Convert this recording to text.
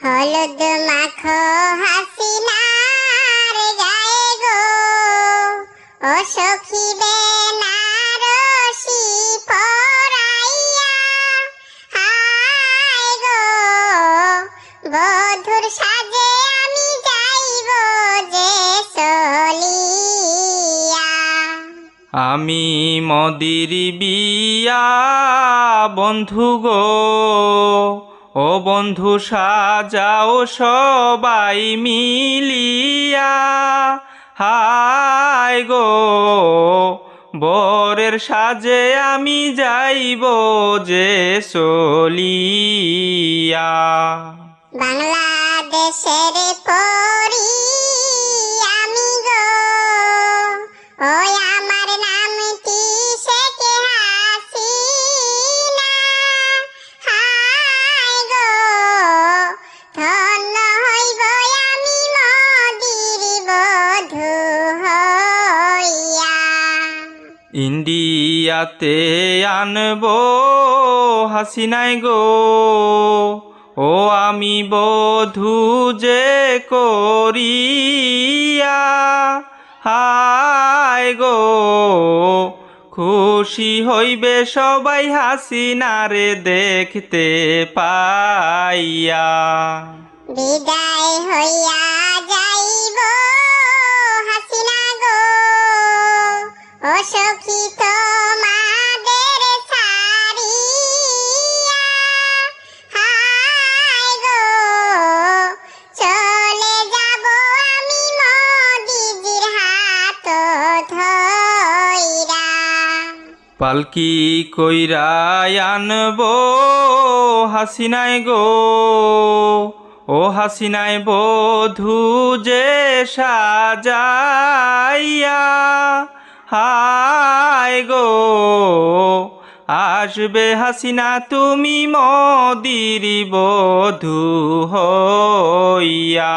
হলুদ মাখো হাসিনার গায়ে গো। ও সখী বেনারসি পরাইয়া হায় গো। বধুর সাজে আমি আমি মদির বিয়া, বন্ধু গো। ও বন্ধু, সাজাও সবাই মিলিয়া। হায় গো, বরের সাজে আমি যাইব যে চলিয়া। বাংলাদেশের ইন্ডিয়াতে আনব হাসিনাই গো। ও আমি বধু যে করিয়া, হায় গো। খুশি হইবে সবাই হাসিনারে দেখতে পাইয়া। বিদায় হইয়া সখী তোমাদের হায় গো, চলে যাব আমি মোদিজির হাত ধইরা। পালকি কইরা আনব হাসিনাই গো। ও হাসিনাই বধু যে সাজাইয়া। হায় গো? আসবে হাসিনা তুমি মদির বধু হইয়া।